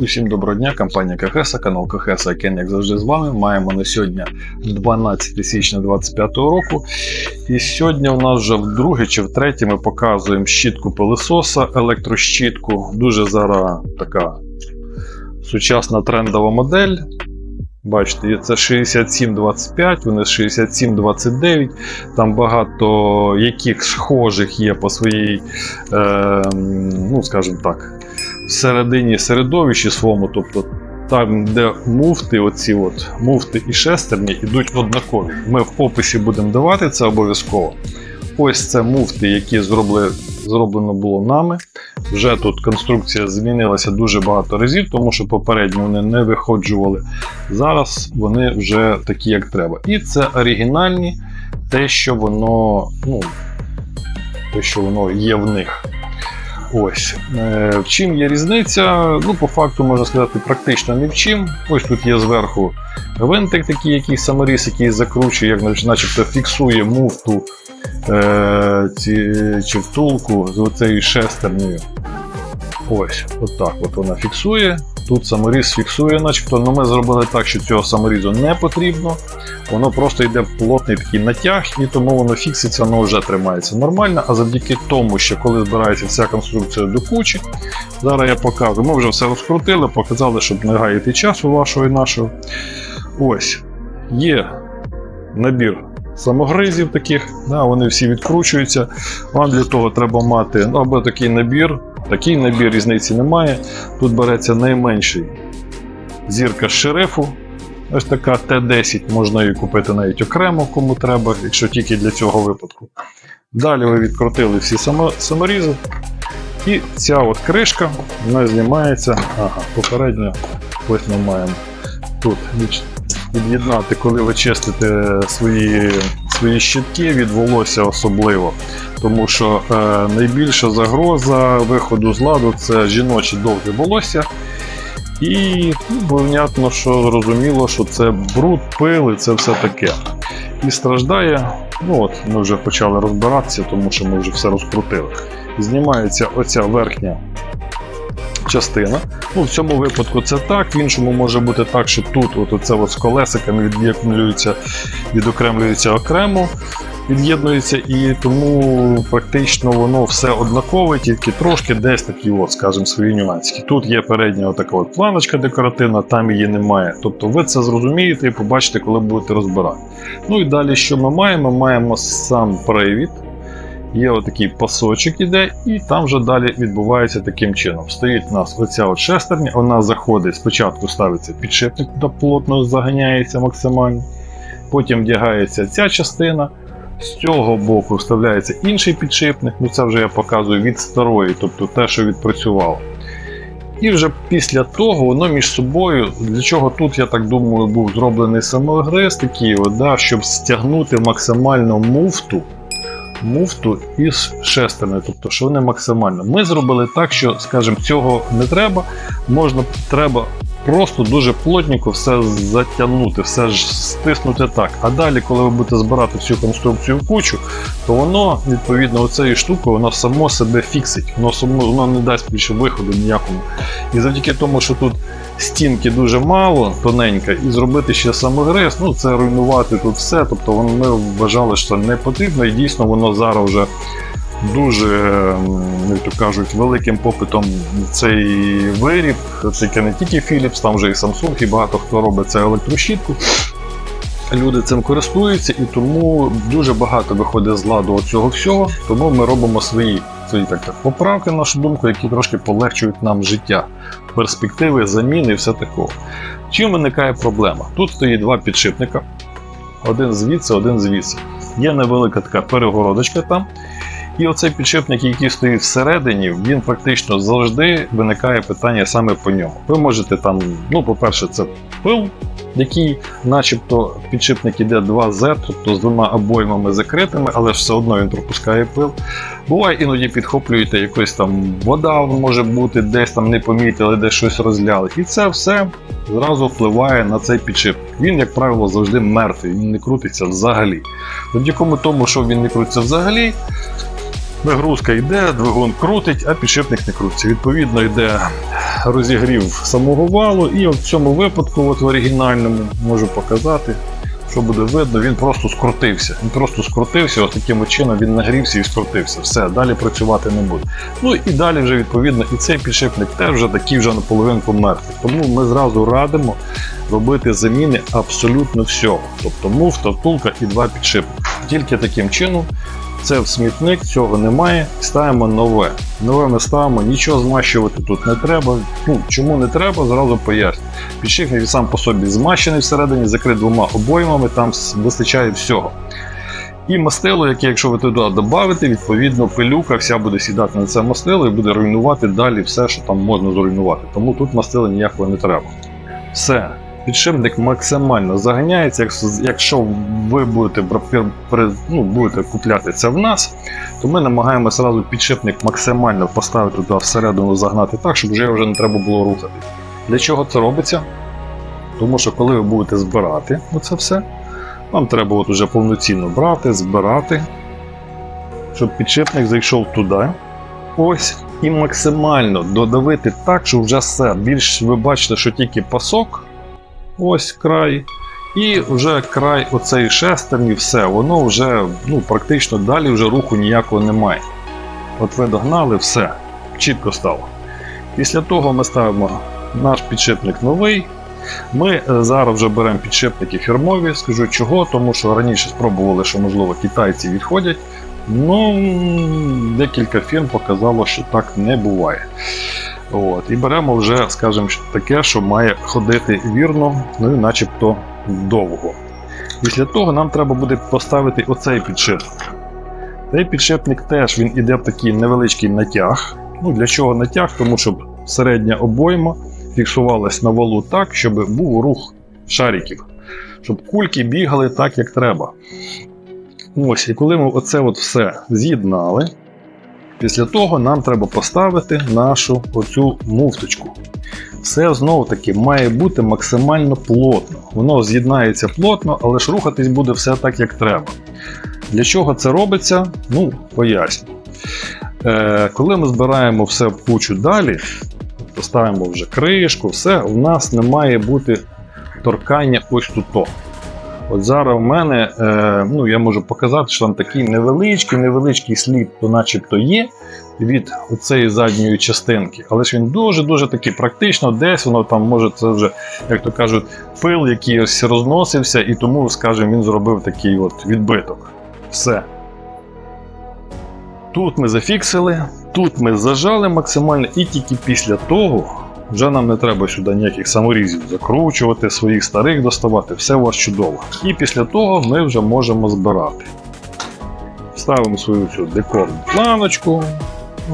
Усім доброго дня, компанія Кахеса, канал Кахеса, Кен, як завжди з вами. Маємо на сьогодні 12 січня 2025 року. І сьогодні у нас вже вдруге чи втретє ми показуємо щітку пилисоса, електрощітку. Дуже зараз така сучасна трендова модель. Бачите, це 6725, вони 6729. Там багато яких схожих є по своїй, е, ну скажімо так, всередині середовищі своєму, тобто там, де муфти, оці от муфти і шестерні йдуть однакові. Ми в описі будемо давати це обов'язково. Ось це муфти, які зробили, зроблено було нами. Вже тут конструкція змінилася дуже багато разів, тому що попередньо вони не виходжували. Зараз вони вже такі, як треба. І це оригінальні, те, що воно, ну, те, що воно є в них. Ось. Е, В чим є різниця? Ну, по факту можна сказати, практично ні в чим. Ось тут є зверху гвинтик, такий, який саморіз, який закручує, як начебто фіксує муфту е, чи втулку з оцею шестернею. Ось, отак от вона фіксує. Тут саморіз фіксує, начебто, але ми зробили так, що цього саморізу не потрібно. Воно просто йде плотний такий натяг, і тому воно фікситься, воно вже тримається нормально. А завдяки тому, що коли збирається вся конструкція до кучі, зараз я покажу. Ми вже все розкрутили, показали, щоб не гаяти часу вашого і нашого. Ось є набір самогризів таких, да, вони всі відкручуються. Вам для того треба мати ну, або такий набір. Такий набір різниці немає. Тут береться найменший зірка з шерифу. Ось така Т10, можна її купити навіть окремо, кому треба, якщо тільки для цього випадку. Далі ви відкрутили всі само- саморізи. І ця от кришка вона знімається. Ага, попередньо ось ми маємо тут від'єднати, коли ви чистите свої, свої щітки від волосся особливо. Тому що е, найбільша загроза виходу з ладу це жіноче довге волосся. І ну, понятно, що зрозуміло, що це бруд, пил і це все таке. І страждає, ну от ми вже почали розбиратися, тому що ми вже все розкрутили. Знімається оця верхня частина. Ну, в цьому випадку це так, в іншому може бути так, що тут от оце з колесиками від'єднується, відокремлюється окремо, від'єднується, і тому практично воно все однакове, тільки трошки десь такі, от, скажімо, свої нюансики. Тут є передня така от планочка декоративна, там її немає. Тобто ви це зрозумієте і побачите, коли будете розбирати. Ну і далі, що ми маємо? Ми маємо сам привід. Є отакий пасочок іде, і там вже далі відбувається таким чином. Стоїть у нас оця от шестерня, вона заходить, спочатку ставиться підшипник, туди плотно заганяється максимально. Потім вдягається ця частина. З цього боку вставляється інший підшипник, ну це вже я показую від старої, тобто те, що відпрацювало. І вже після того воно між собою, для чого тут, я так думаю, був зроблений самогриз такий, да, щоб стягнути максимально муфту муфту із шестерною, тобто що вони максимально. Ми зробили так, що, скажімо, цього не треба. Можна треба просто дуже плотненько все затягнути, все ж стиснути так. А далі, коли ви будете збирати всю конструкцію в кучу, то воно, відповідно, оцею штукою, воно само себе фіксить, воно само воно не дасть більше виходу ніякому. І завдяки тому, що тут стінки дуже мало, тоненька, і зробити ще самогриз, ну це руйнувати тут все. Тобто воно- ми вважали, що не потрібно, і дійсно воно зараз вже дуже, як то кажуть, великим попитом цей виріб. Тільки не тільки Philips, там вже і Samsung, і багато хто робить це електрощітку. Люди цим користуються, і тому дуже багато виходить з ладу цього всього. Тому ми робимо свої, свої так, поправки, на нашу думку, які трошки полегшують нам життя, перспективи, заміни і все такого. Чим виникає проблема? Тут стоїть два підшипника, один звідси, один звідси. Є невелика така перегородочка там. І оцей підшипник, який стоїть всередині, він практично завжди виникає питання саме по ньому. Ви можете там, ну, по-перше, це пил, який, начебто, підшипник іде 2Z, тобто з двома обоймами закритими, але все одно він пропускає пил. Буває, іноді підхоплюєте якось там вода може бути, десь там не помітили, десь щось розляли. І це все зразу впливає на цей підшипник. Він, як правило, завжди мертвий, він не крутиться взагалі. Завдяки тому, що він не крутиться взагалі, Вигрузка йде, двигун крутить, а підшипник не крутиться. Відповідно, йде розігрів самого валу, і в цьому випадку, от в оригінальному, можу показати, що буде видно, він просто скрутився. Він просто скрутився, от таким чином він нагрівся і скрутився. Все, далі працювати не буде. Ну і далі вже відповідно і цей підшипник теж вже такий вже наполовинку мертвий. Тому ми зразу радимо робити заміни абсолютно всього. Тобто муфта, втулка і два підшипники. Тільки таким чином це в смітник, цього немає. Ставимо нове. Нове ми ставимо, нічого змащувати тут не треба. Ну, чому не треба, зразу поясню. Підшипник сам по собі змащений всередині, закрит двома обоймами, там вистачає всього. І мастило, яке, якщо ви туди додавите, відповідно пилюка вся буде сідати на це мастило і буде руйнувати далі все, що там можна зруйнувати. Тому тут мастила ніякого не треба. Все. Підшипник максимально заганяється. Якщо, ви будете, ну, будете купляти це в нас, то ми намагаємося одразу підшипник максимально поставити туди всередину, загнати так, щоб вже вже не треба було рухати. Для чого це робиться? Тому що коли ви будете збирати оце все, вам треба от уже повноцінно брати, збирати, щоб підшипник зайшов туди. Ось. І максимально додавити так, щоб вже все. Більш ви бачите, що тільки пасок, ось край. І вже край оцей шестерні, все, воно вже ну, практично далі вже руху ніякого немає. От ви догнали, все, чітко стало. Після того ми ставимо наш підшипник новий. Ми е, зараз вже беремо підшипники фірмові. Скажу чого, тому що раніше спробували, що можливо китайці відходять. Ну, декілька фірм показало, що так не буває. От, і беремо вже, скажімо, таке, що має ходити вірно, ну і начебто довго. Після того нам треба буде поставити оцей підшипник. Цей підшипник теж він іде в такий невеличкий натяг. Ну, для чого натяг? Тому щоб середня обойма фіксувалась на валу так, щоб був рух шариків, щоб кульки бігали так, як треба. Ось, і коли ми оце от все з'єднали, після того нам треба поставити нашу оцю муфточку. Все знову таки має бути максимально плотно. Воно з'єднається плотно, але ж рухатись буде все так, як треба. Для чого це робиться? Ну, поясню. Е, коли ми збираємо все в кучу далі, поставимо вже кришку, все, у нас не має бути торкання ось тут. От зараз у мене, е, ну я можу показати, що там такий невеличкий, невеличкий слід, то начебто є від цієї задньої частинки, але ж він дуже-дуже такий практично, десь воно там може це вже, як то кажуть, пил, якийсь розносився, і тому, скажімо, він зробив такий от відбиток. Все. Тут ми зафіксили, тут ми зажали максимально, і тільки після того вже нам не треба сюди ніяких саморізів закручувати, своїх старих доставати, все у вас чудово. І після того ми вже можемо збирати. Ставимо свою цю декорну планочку.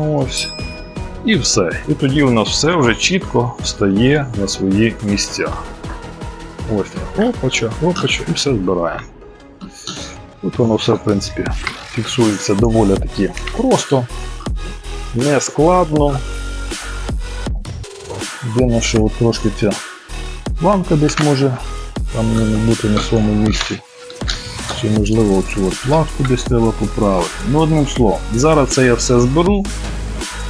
Ось. І все. І тоді у нас все вже чітко стає на свої місця. Ось так. Опача, опача, і все збираємо. Тут воно все, в принципі, фіксується доволі таки просто, не от трошки ця планка десь може там не бути на своєму місці. Чи можливо от планку десь треба поправити. Ну, одним словом, зараз це я все зберу.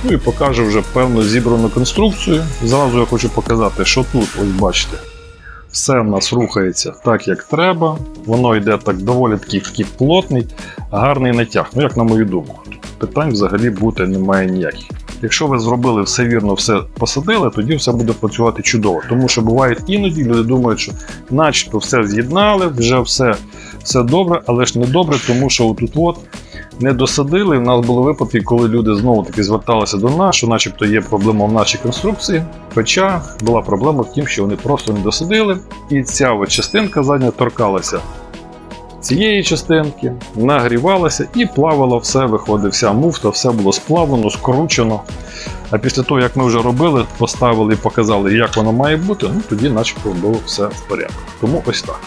Ну і покажу вже певну зібрану конструкцію. Зразу я хочу показати, що тут, ось бачите, все в нас рухається так, як треба. Воно йде так доволі такий, такий плотний, гарний натяг. Ну, як на мою думку. Питань взагалі бути немає ніяких. Якщо ви зробили все вірно, все посадили, тоді все буде працювати чудово. Тому що буває іноді люди думають, що начебто все з'єднали, вже все, все добре, але ж не добре, тому що отут от не досадили. У нас були випадки, коли люди знову таки зверталися до нас, що начебто є проблема в нашій конструкції. Хоча була проблема в тім, що вони просто не досадили, і ця частинка задня торкалася цієї частинки, нагрівалася і плавало все, виходить, вся муфта, все було сплавлено, скручено. А після того, як ми вже робили, поставили і показали, як воно має бути, ну тоді начебто було все в порядку. Тому ось так.